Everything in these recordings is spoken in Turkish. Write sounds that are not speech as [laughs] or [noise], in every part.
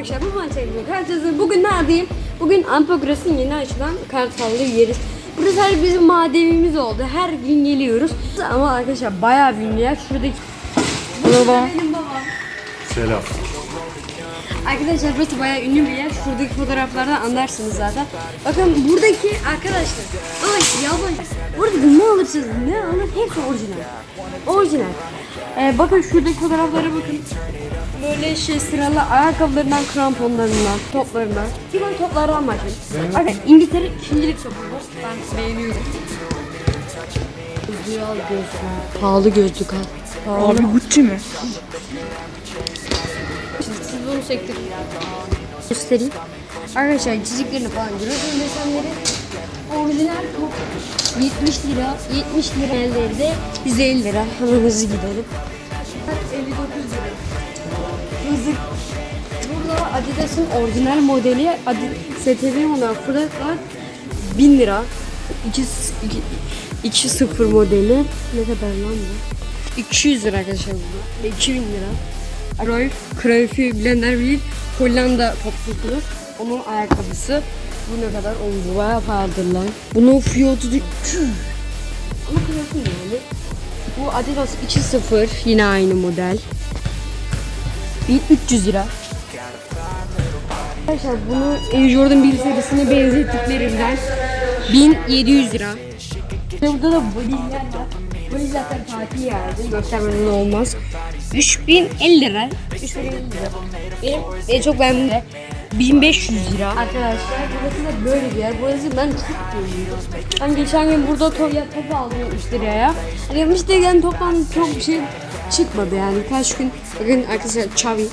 akşam çekmiyor. Herkese bugün neredeyim? Bugün Ampogras'ın yeni açılan Kartallı yeriz. Burası sadece bizim madevimiz oldu. Her gün geliyoruz. Ama arkadaşlar bayağı bir yer. Şuradaki... Merhaba. Benim babam. Selam. Arkadaşlar burası bayağı ünlü bir yer. Şuradaki fotoğraflardan anlarsınız zaten. Bakın buradaki arkadaşlar. Ay yabancı. Burada ne alırsınız ne alır hepsi orijinal. Orijinal. Ee, bakın şuradaki fotoğraflara bakın. Böyle şey sıralı ayakkabılarından, kramponlarından, toplarından. Bir ben toplardan başlayayım. Bakın İngiltere ikincilik topu bu. Ben beğeniyorum. Gözlüğü al gözlüğü. Pahalı gözlük al. Pahalı. Abi Gucci mi? Siz bunu sektir. Göstereyim. Arkadaşlar çiziklerini falan görüyorsunuz desenleri. Orijinal top 70 lira, 70 lira elde 150 lira. Hemen hızlı gidelim. 59 lira. Hızlı. Burada Adidas'ın orijinal modeli Adi- STV olan fırlatlar 1000 lira. 2 2 0 modeli. Ne kadar lan bu? 200 lira arkadaşlar bu. 2000 lira. Cruyff, Cruyff'u bilenler bilir. Hollanda topçusu. Onun ayakkabısı. Bu ne kadar? Bu bayağı pahalıdır lan. Bunun fiyatı da [clears throat] 200. Ama Cruyff'un yani. Bu Adidas 2.0 yine aynı model. 1300 lira. Arkadaşlar bunu Air Jordan 1 serisine benzettiklerinden 1700 lira. Burada da valizler var. Valiz zaten tatil yerdi. Göstermeden olmaz. 3050 lira. 3050 lira. Benim en çok beğendiğim de 1500 lira. Arkadaşlar burası da böyle bir yer. Burası ben çok beğeniyorum. Ben geçen gün burada top, ya, top aldım 3 liraya. Hani müşteriden toplam çok bir şey çıkmadı yani. Kaç gün bakın arkadaşlar Xavi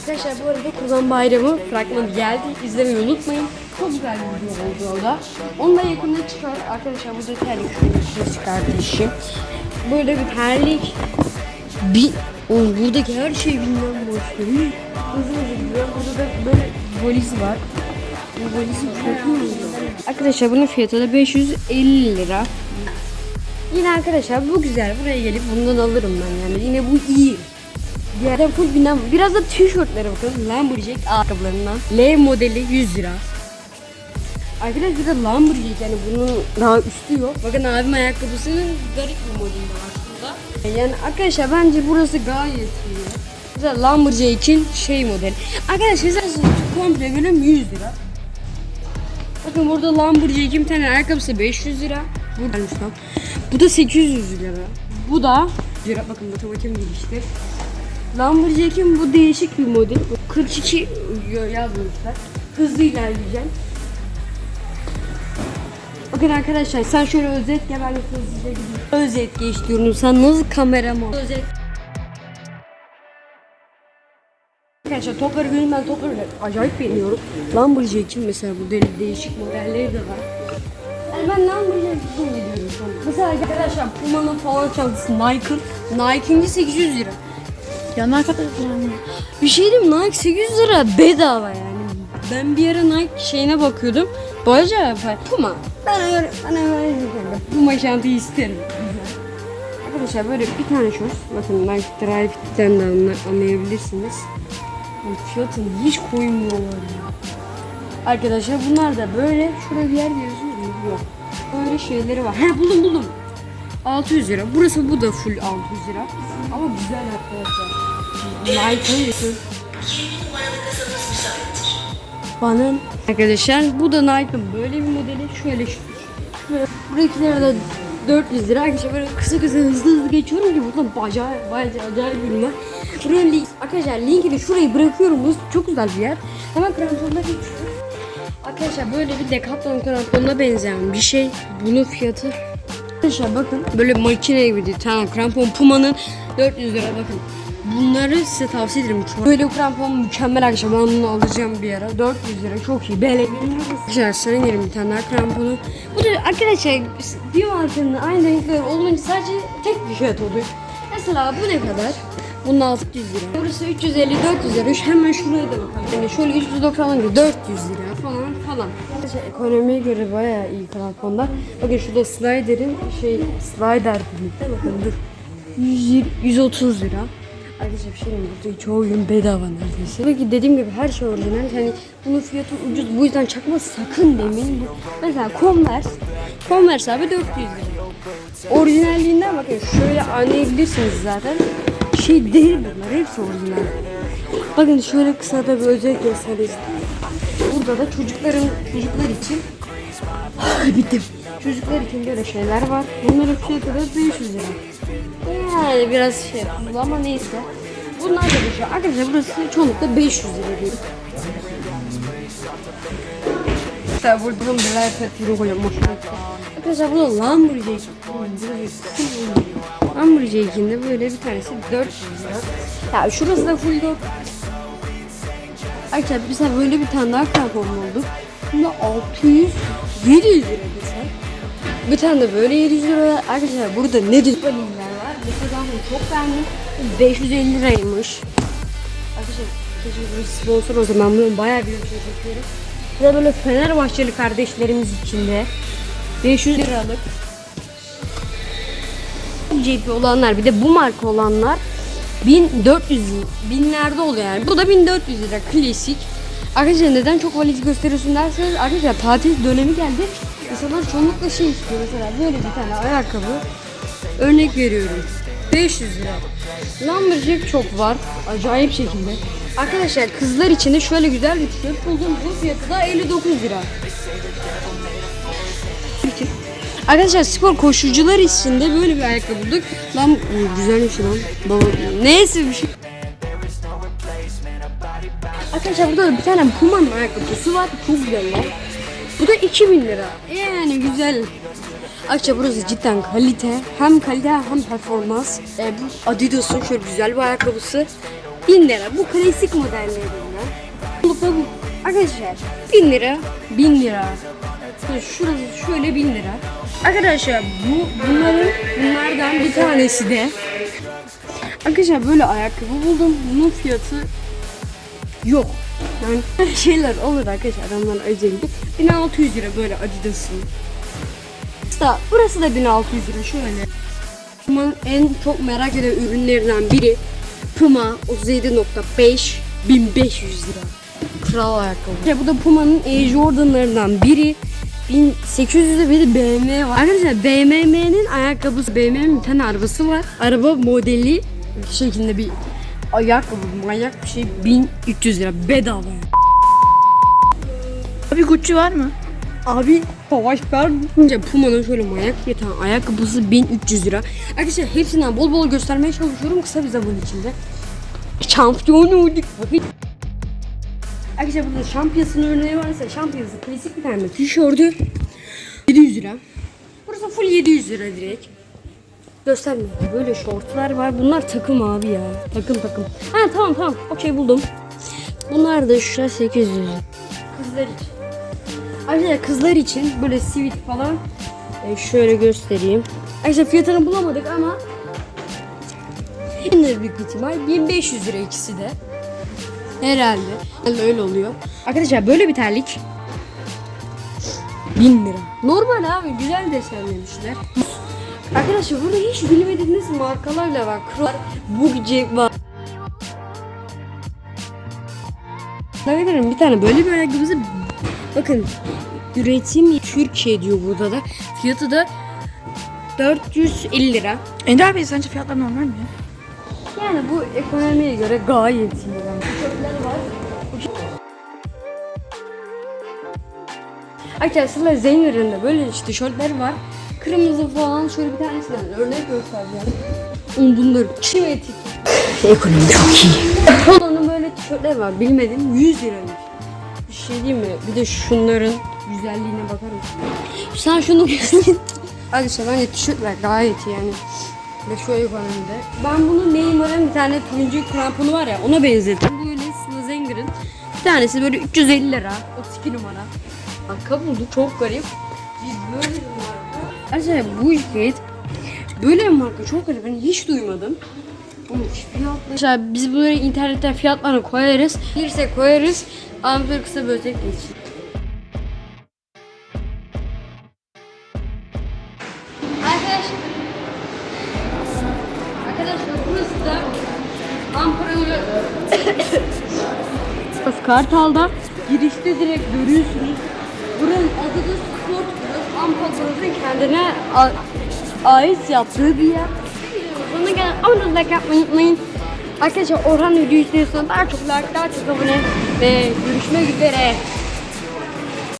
Arkadaşlar bu arada Kurban Bayramı fragmanı geldi. İzlemeyi unutmayın. Çok güzel bir video oldu o da. Onu da yakında çıkar. Arkadaşlar burada terlik çıkardı işim. Böyle bir terlik. Bir, Oğlum buradaki her şey bilmem boştu. Hızlı hızlı gidiyor. Burada da böyle valiz var. Bu valizin fiyatı ne Arkadaşlar bunun fiyatı da 550 lira. Yine arkadaşlar bu güzel. Buraya gelip bundan alırım ben yani. Yine bu iyi. Diğerden full binen Biraz da tişörtlere bakın. Lumberjack ayakkabılarından. L modeli 100 lira. Arkadaşlar bir de Lumberjack yani bunun daha üstü yok. Bakın abim ayakkabısının garip bir modeli var şurada. Yani arkadaşlar bence burası gayet iyi. Mesela Lumberjack'in şey modeli. Arkadaşlar size komple bölüm 100 lira. Bakın burada Lumberjack'in bir tane ayakkabısı 500 lira. Bu gelmiş lan. Bu da 800 lira. Bu da lira. Bakın matematiğim gelişti. Lumberjack'in bu değişik bir model. Bu 42 yazmışlar. Hızlı ilerleyeceğim. Bakın arkadaşlar sen şöyle özet gel ben hızlıca gideyim. Özet geç diyorum sen nasıl kameraman? Özet. Arkadaşlar topları görün ben topları acayip beğeniyorum. Lumberjack'in mesela bu deli değişik modelleri de var. Ben Lumberjack'in gidiyorum şu an. Mesela arkadaşlar Puma'nın falan çantası Nike'ın. Nike'inki 800 lira. Ya ne kadar yani? Bir şey diyeyim? Nike 800 lira bedava yani. Ben bir ara Nike şeyine bakıyordum. Para. Puma. Ben öyle, ben öyle Puma şantıyı isterim. Arkadaşlar böyle bir tane şort. Bakın Nike Drive Fit'ten de anla- anlayabilirsiniz. Fiyatını hiç koymuyorlar ya. Arkadaşlar bunlar da böyle. Şurada bir yer. Böyle şeyleri var. He buldum buldum. 600 lira. Burası bu da full 600 lira. Ama güzel arkadaşlar. Nike'ın bana arkadaşlar bu da Nike'ın böyle bir modeli şöyle şu şöyle de 400 lira arkadaşlar böyle kısa kısa hızlı hızlı geçiyorum ki buradan bayağı bayağı acayip yer. Buraya link arkadaşlar linkini şurayı bırakıyorum bu çok güzel bir yer. Hemen kramponuna geçiyorum. Arkadaşlar böyle bir Decathlon kramponuna benzeyen bir şey. Bunun fiyatı Arkadaşlar bakın böyle makine gibi değil. Tamam krampon Puma'nın 400 lira bakın. Bunları size tavsiye ederim. Çok- Böyle krampon mükemmel arkadaşlar. Ben bunu alacağım bir ara. 400 lira çok iyi. Böyle Arkadaşlar sana yerim bir tane daha kramponu. Bu da arkadaşlar bir markanın aynı renkleri olunca sadece tek bir fiyat oluyor. Mesela bu ne kadar? Bunun 600 lira. Burası 350 400 lira. Hemen şuraya da bakalım. Yani şöyle 390 lira 400 lira falan falan. Arkadaşlar ekonomiye göre bayağı iyi kramponlar. Bakın şurada Slider'in şey Slider birlikte bakın dur. 100, 130 lira. Arkadaşlar bir şey mi? çoğu gün bedava neredeyse. Tabii ki dediğim gibi her şey orijinal. Hani bunun fiyatı ucuz bu yüzden çakma sakın demeyin. Mesela Converse. Converse abi 400 lira. Orijinalliğinden bakın şöyle anlayabilirsiniz zaten. Şey değil bunlar hepsi orijinal. Bakın şöyle kısa da bir özel göstereyim. Burada da çocukların çocuklar için bittim. Çocuklar için böyle şeyler var. Bunların fiyatı da 500 lira. Yani biraz şey yapıldı ama neyse. Bunlar da bir şey. Arkadaşlar burası çoğunlukla 500 lira değil. Mesela burada da neler fiyatı koyuyorum. Arkadaşlar burada Lamborghini. Lamborghini'de böyle bir tanesi 400 lira. Ya şurası da full 400 Arkadaşlar mesela böyle bir tane daha krampon bulduk. Bunda 600 700 lira mesela. Bir tane de böyle 700 lira. Arkadaşlar burada ne diyor? Vaniller var. Mesela ben çok beğendim. 550 liraymış. Arkadaşlar keşke bir sponsor olsa ben bunu bayağı bir şey çekiyorum. Bir de böyle Fenerbahçeli kardeşlerimiz için de 500 liralık GP olanlar bir de bu marka olanlar 1400 binlerde oluyor yani. Bu da 1400 lira klasik. Arkadaşlar neden çok valiz gösteriyorsun derseniz arkadaşlar tatil dönemi geldi. İnsanlar çoğunlukla şey istiyor mesela böyle bir tane ayakkabı. Örnek veriyorum. 500 lira. Lumberjack çok var. Acayip şekilde. Arkadaşlar kızlar için de şöyle güzel bir tişört buldum. Bu fiyatı da 59 lira. Arkadaşlar spor koşucular için de böyle bir ayakkabı bulduk. Lan güzelmiş lan. Baba neyse bir şey. Arkadaşlar burada da bir tane Puma'nın ayakkabısı var. Çok güzel lan. Bu da 2000 lira. Yani güzel. Arkadaşlar burası cidden kalite. Hem kalite hem performans. E, bu Adidas'ın şöyle güzel bir ayakkabısı. 1000 lira. Bu klasik modellerinden. Bu da bu. Arkadaşlar 1000 lira. 1000 lira. Şurası şöyle 1000 lira. Arkadaşlar bu bunların bunlardan bir tanesi de Arkadaşlar böyle ayakkabı buldum. Bunun fiyatı yok. Yani [laughs] şeyler olur arkadaşlar adamlar özellikle 1600 lira böyle Adidas'ın. Da burası da 1600 lira şöyle. Puma'nın en çok merak edilen ürünlerinden biri Puma 37.5 1500 lira. Kral ayakkabı. Ya bu da Puma'nın Air Jordan'larından biri. 1800'de bir de BMW var. Arkadaşlar BMW'nin ayakkabısı, BMW'nin bir tane arabası var. Araba modeli şeklinde bir ayakkabı, manyak bir şey 1300 lira bedava. Abi Gucci var mı? Abi savaş vermeyince Puma'nın şöyle manyak bir tane ayakkabısı 1300 lira. Arkadaşlar hepsinden bol bol göstermeye çalışıyorum kısa bir zaman içinde. Şampiyon olduk. Arkadaşlar burada şampiyasının örneği varsa şampiyası klasik bir tane tişörtü 700 lira. Burası full 700 lira direkt. Göstermiyor. Böyle şortlar var. Bunlar takım abi ya. Takım takım. Ha tamam tamam. Okey buldum. Bunlar da şurada 800 lira. Kızlar için. Arkadaşlar kızlar için böyle sivit falan e, şöyle göstereyim. Arkadaşlar fiyatını bulamadık ama yine büyük ihtimal 1500 lira ikisi de. Herhalde. Herhalde öyle oluyor. Arkadaşlar böyle bir terlik 1000 lira. Normal abi güzel desenlemişler. Arkadaşlar burada hiç bilmediğiniz markalarla var. Kral, Bugce var. Arkadaşlar bir tane böyle bir ayakkabısı bakın üretim Türkiye diyor burada da. Fiyatı da 450 lira. Ender Bey sence fiyatlar normal mi? Yani bu ekonomiye göre gayet iyi. Arkadaşlar Zeynep'in de böyle işte tişörtler var. Kırmızı falan şöyle bir tanesinden örnek göstereceğim. Oğlum Bunlar çim etik. Ekonomi çok iyi. Polo'nun böyle tişörtler var bilmedim 100 liraymış. Bir şey diyeyim mi? Bir de şunların güzelliğine bakar mısın? Sen şunu [laughs] Arkadaşlar bence tişörtler gayet iyi yani. Ve şu ekonomide. Ben bunu Neymar'ın bir tane turuncu kramponu var ya ona benzettim. Bu öyle Slazenger'ın bir tanesi böyle 350 lira. 32 numara. Marka buldu çok garip. Biz böyle bir marka. Arkadaşlar bu ülket böyle bir marka çok garip. Ben hiç duymadım. Arkadaşlar biz böyle internetten fiyatlarını koyarız. Gelirse koyarız. Böyle kısa bir ötek geçsin. Arkadaşlar Arkadaşlar burası da Burası Kartal'da. Girişte direkt görüyorsunuz. Buranın adı da Sport Plus. Ampa Plus'ın kendine ait yaptığı bir yer. Sonuna gelen abone like yapmayı unutmayın. Arkadaşlar Orhan video istiyorsanız daha çok like, daha çok abone ve görüşmek üzere.